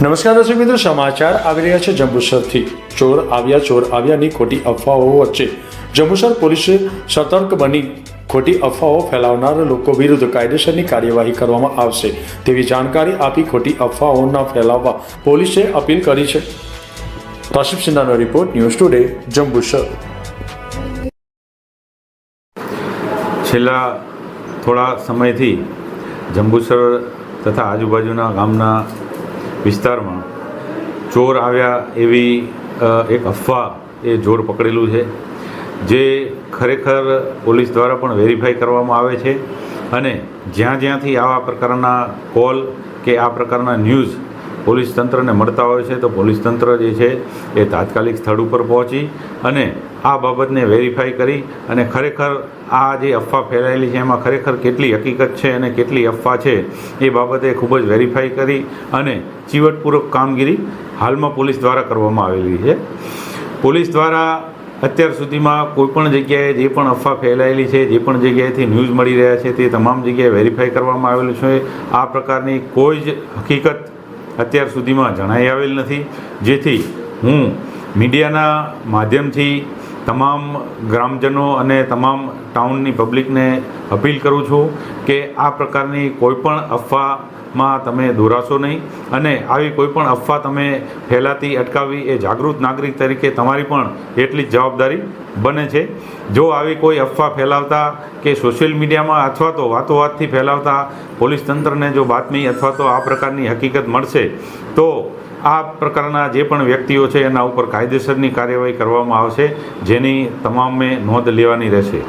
નમસ્કાર દર્શક મિત્રો, સમાચાર આવી રહ્યા છે જંબુસરથી. ચોર આવ્યા, ચોર આવ્યાની ખોટી અફવાઓ વચ્ચે. જંબુસર પોલીસે સતર્ક બની ખોટી અફવાઓ ફેલાવનાર લોકો વિરુદ્ધ કાયદેસરની કાર્યવાહી કરવામાં આવશે. તેવી જાણકારી આપી ખોટી અફવાઓ ન ફેલાવવા પોલીસે અપીલ કરી છે. કાશિફ સિન્હાનો રિપોર્ટ, ન્યૂઝ ટુડે, જંબુસર. છેલ્લા થોડા સમયથી જંબુસર તથા આજુબાજુના ગામના વિસ્તારમાં ચોર આવ્યા એવી એક અફવા એ જોર પકડેલું છે, જે ખરેખર પોલીસ દ્વારા પણ વેરીફાઈ કરવામાં આવે છે અને જ્યાં જ્યાંથી આવા પ્રકારના કોલ કે આ પ્રકારના ન્યૂઝ પોલીસ તંત્રને મળતા હોય છે, તો પોલીસ તંત્ર જે છે એ તાત્કાલિક સ્થળ ઉપર પહોંચી અને આ બાબતને વેરીફાઈ કરી અને ખરેખર આ જે અફવા ફેલાયેલી છે, એમાં ખરેખર કેટલી હકીકત છે અને કેટલી અફવા છે, એ બાબતે ખૂબ જ વેરીફાઈ કરી અને ચીવટપૂર્વક કામગીરી હાલમાં પોલીસ દ્વારા કરવામાં આવેલી છે. પોલીસ દ્વારા અત્યાર સુધીમાં કોઈપણ જગ્યાએ જે પણ અફવા ફેલાયેલી છે, જે પણ જગ્યાએથી ન્યૂઝ મળી રહ્યા છે, તે તમામ જગ્યાએ વેરીફાઈ કરવામાં આવેલું છે. આ પ્રકારની કોઈ જ હકીકત અત્યાર સુધીમાં જણાઈ આવેલ નથી. જેથી હું મીડિયાના માધ્યમથી તમામ ગ્રામજનો અને તમામ ટાઉનની પબ્લિકને અપીલ કરું છું કે આ પ્રકારની કોઈપણ અફવામાં તમે દોરાશો નહીં અને આવી કોઈપણ અફવા તમે ફેલાતી અટકાવવી એ જાગૃત નાગરિક તરીકે તમારી પણ એટલી જ જવાબદારી બને છે. જો આવી કોઈ અફવા ફેલાવતા કે સોશિયલ મીડિયામાં અથવા તો વાતોવાતથી ફેલાવતા પોલીસ તંત્રને જો બાતમી અથવા તો આ પ્રકારની હકીકત મળશે, તો આ પ્રકારના જે પણ વ્યક્તિઓ છે, એના ઉપર કાયદેસરની કાર્યવાહી કરવામાં આવશે, જેની તમામે નોંધ લેવાની રહેશે.